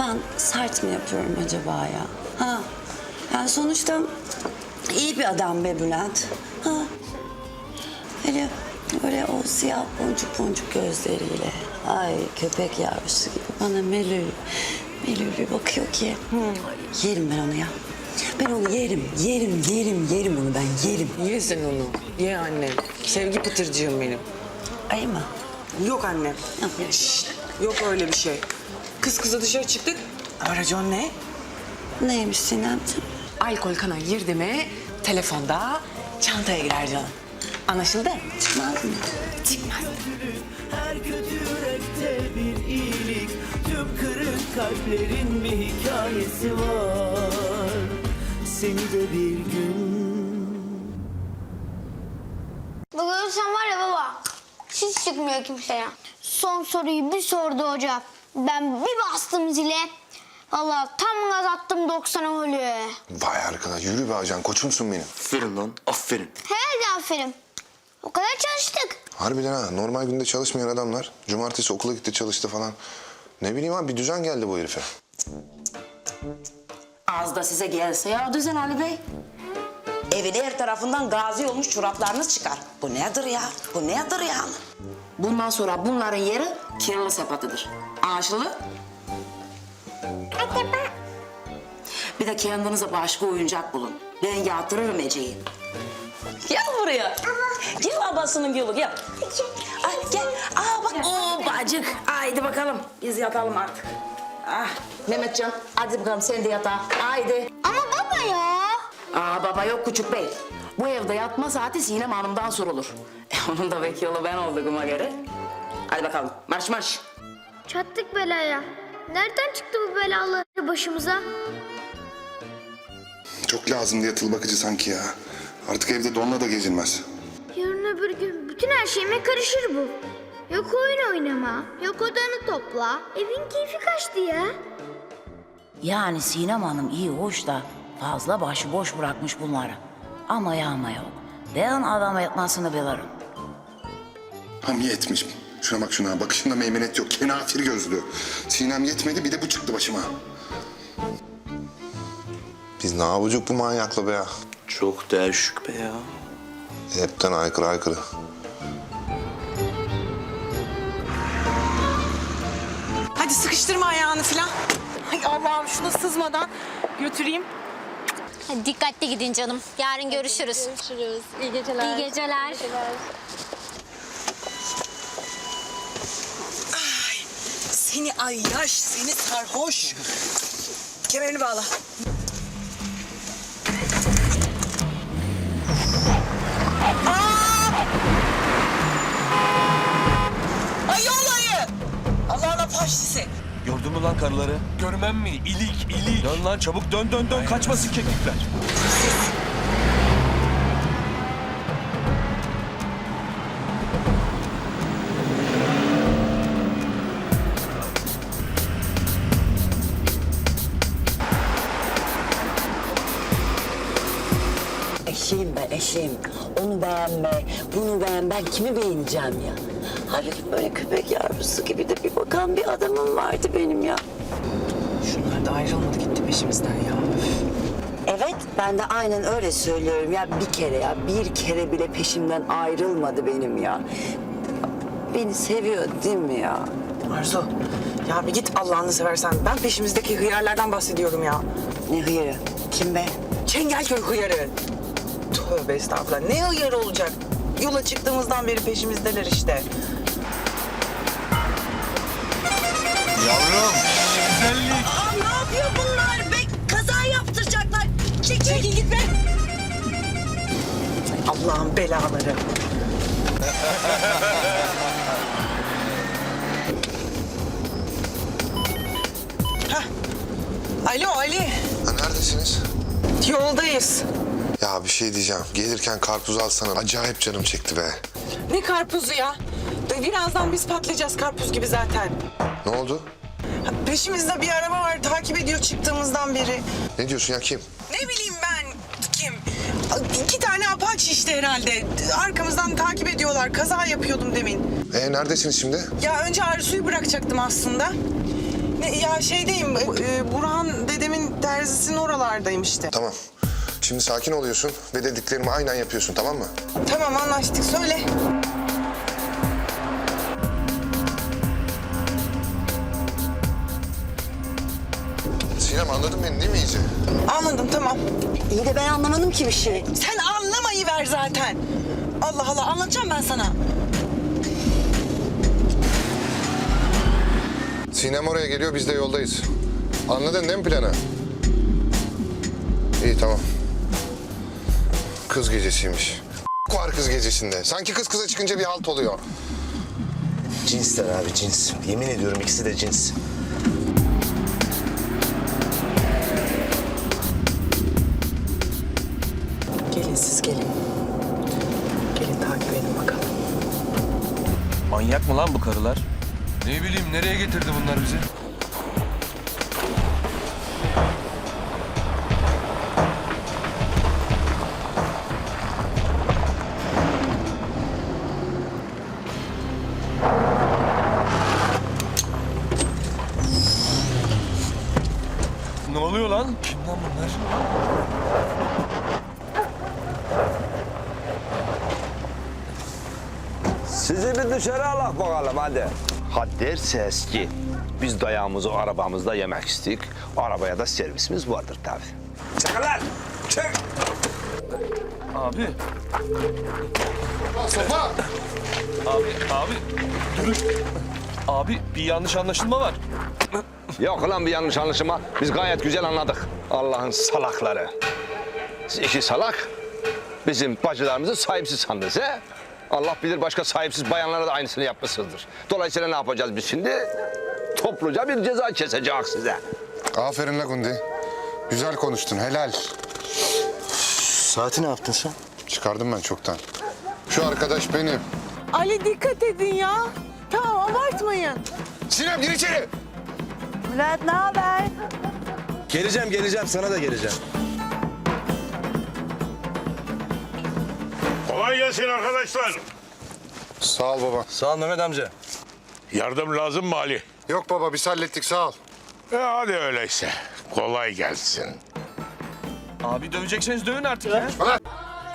ben sert mi yapıyorum acaba ya? Ha? Yani sonuçta iyi bir adam be Bülent. Ha? Öyle, öyle o siyah boncuk boncuk gözleriyle. Ay köpek yavrusu gibi bana melül, melül bir bakıyor ki. Ay, yerim ben onu ya. Ben onu yerim, yerim, yerim, yerim onu ben yerim. Ye sen onu. Ye annem. Sevgi pıtırcığım benim. Ay mı? Yok annem. Şşt, yok öyle bir şey. Kız kıza dışarı çıktık. Aracon ne? Neymiş Sinemciğim? Alkol kana girdi mi telefonda çantaya girer canım. Anlaşıldı? Çıkmaz mı? Çıkmaz. Her kötü yürekte bir iyilik Tüm kırık kalplerin bir hikayesi var Seni de bir gün Bu görürsen var ya baba. Hiç çıkmıyor kimseye. Son soruyu bir sordu hoca. Ben bir bastım zile. Valla tam gaz attım 90'a oluyor. Vay arkadaş yürü be ajan koçumsun benim. Aferin lan, aferin. Herhalde aferin. O kadar çalıştık. Harbiden ha normal günde çalışmayan adamlar cumartesi okula gitti çalıştı falan. Ne bileyim abi bir düzen geldi bu herife. Az da size gelse ya düzen Ali Bey. Evin her tarafından gazi olmuş çoraplarınız çıkar. Bu nedir ya? Bu nedir yani? Bundan sonra bunların yeri kirli sepetidir. Anlaşıldı? Bir de kendinize başka oyuncak bulun. Ben yatırırım Ece'yi. Gel buraya. Gel abasının gülü gel. Ay, gel. Aa bak o bacık. Haydi bakalım biz yatalım artık. Ah, Mehmetcan hadi bakalım sen de yatağa. Haydi. Ama baba ya. Aa baba yok küçük bey. Bu evde yatma saati Sinem Hanım'dan sorulur. E, onun da vekili ben olduğuma göre. Hadi bakalım marş marş. Çattık belaya. Nereden çıktı bu belalı başımıza? Çok lazımdı yatılı bakıcı sanki ya. Artık evde donla da gezilmez. Yarın öbür gün bütün her şeyime karışır bu. Yok oyun oynama, yok odanı topla. Evin keyfi kaçtı ya. Yani Sinem Hanım iyi hoş da fazla başıboş bırakmış bunları. Ama yağma yok. Ben adam etmesini bilirim. Ham yetmiş. Şuna bak şuna bakışında meymenet yok. Kenafir gözlü. Sinem yetmedi bir de bu çıktı başıma. Biz ne yapacak bu manyakla be ya? Çok değişik be ya. Hepten aykırı aykırı. Hadi sıkıştırma ayağını falan. Ay Allah'ım şunu sızmadan götüreyim. Hadi dikkatli gidin canım. Yarın görüşürüz. Görüşürüz. İyi geceler. İyi geceler. Seni ayyaş, seni sarhoş. Kemerini bağla. Karıları? Görmem mi? İlik, ilik. Dön lan çabuk dön dön dön. Kaçmasın keklikler. Eşeğim ben eşeğim. Onu beğenme, bunu beğen. Ben kimi beğeneceğim ya? Halbuki böyle köpek yavrusu gibi de bir bakan bir adamım vardı benim ya. Şunlar da ayrılmadı gitti peşimizden ya. Evet, ben de aynen öyle söylüyorum ya. Bir kere ya, bir kere bile peşimden ayrılmadı benim ya. Beni seviyor değil mi ya? Arzu, ya bir git Allah'ını seversen. Ben peşimizdeki hıyarlardan bahsediyorum ya. Ne hıyarı? Kim be? Çengelköy hıyarı. Tövbe estağfurullah. Ne hıyarı olacak? Yola çıktığımızdan beri peşimizdeler işte. Yavrum. Güzellik. Aa, ne yapıyor bunlar be? Kaza yaptıracaklar. Çekil. Çekil git be. Allah'ın belaları. Hah. Alo Ali. Ha, neredesiniz? Yoldayız. Ya bir şey diyeceğim. Gelirken karpuz alsana. Acayip canım çekti be. Ne karpuzu ya? Birazdan biz patlayacağız karpuz gibi zaten. Ne oldu? Peşimizde bir araba var takip ediyor çıktığımızdan beri. Ne diyorsun ya kim? Ne bileyim ben kim? İki tane apaç işte herhalde. Arkamızdan takip ediyorlar. Kaza yapıyordum demin. E neredesiniz şimdi? Ya önce Arzu'yu bırakacaktım aslında. Ne, ya şeydeyim, e, Burhan dedemin terzisinin oralardayım işte. Tamam. Şimdi sakin oluyorsun ve dediklerimi aynen yapıyorsun tamam mı? Tamam anlaştık, söyle. Sinem anladın beni değil mi iyice? Anladım, tamam. İyi de ben anlamadım ki bir şey. Sen anlamayı ver zaten. Allah Allah, anlatacağım ben sana. Sinem oraya geliyor biz de yoldayız. Anladın değil mi planı? İyi tamam. Kız gecesiymiş. var kız gecesinde. Sanki kız kıza çıkınca bir halt oluyor. Cinsler abi cins. Yemin ediyorum ikisi de cins. Gelin. Gelin takip edin bakalım. Manyak mı lan bu karılar? Ne bileyim nereye getirdi bunlar bizi? Ne oluyor lan? Kim lan bunlar? Bir dışarı alak bakalım hadi. Ha derse eski. Biz dayağımızı arabamızda yemek istedik. Arabaya da servisimiz vardır tabii. Çıkın lan! Çık! Abi, Sopa! abi, abi. Durun. Abi bir yanlış anlaşılma var. Yok lan bir yanlış anlaşılma. Biz gayet güzel anladık. Allah'ın salakları. Siz iki salak. Bizim bacılarımızı sahipsiz sandınız he? Allah bilir başka sahipsiz bayanlara da aynısını yapmışsınızdır. Dolayısıyla ne yapacağız biz şimdi? Topluca bir ceza keseceğiz size. Aferin la Gundi. Güzel konuştun helal. Saati ne yaptın sen? Çıkardım ben çoktan. Şu arkadaş benim. Ali dikkat edin ya. Tamam abartmayın. Sinem gir içeri. Bülent ne haber? Geleceğim geleceğim sana da geleceğim. Kolay gelsin arkadaşlar. Sağ ol baba. Sağ ol Mehmet amca. Yardım lazım mı Ali? Yok baba biz hallettik sağ ol. E hadi öyleyse. Kolay gelsin. Abi dövecekseniz dövün artık ya. Bana.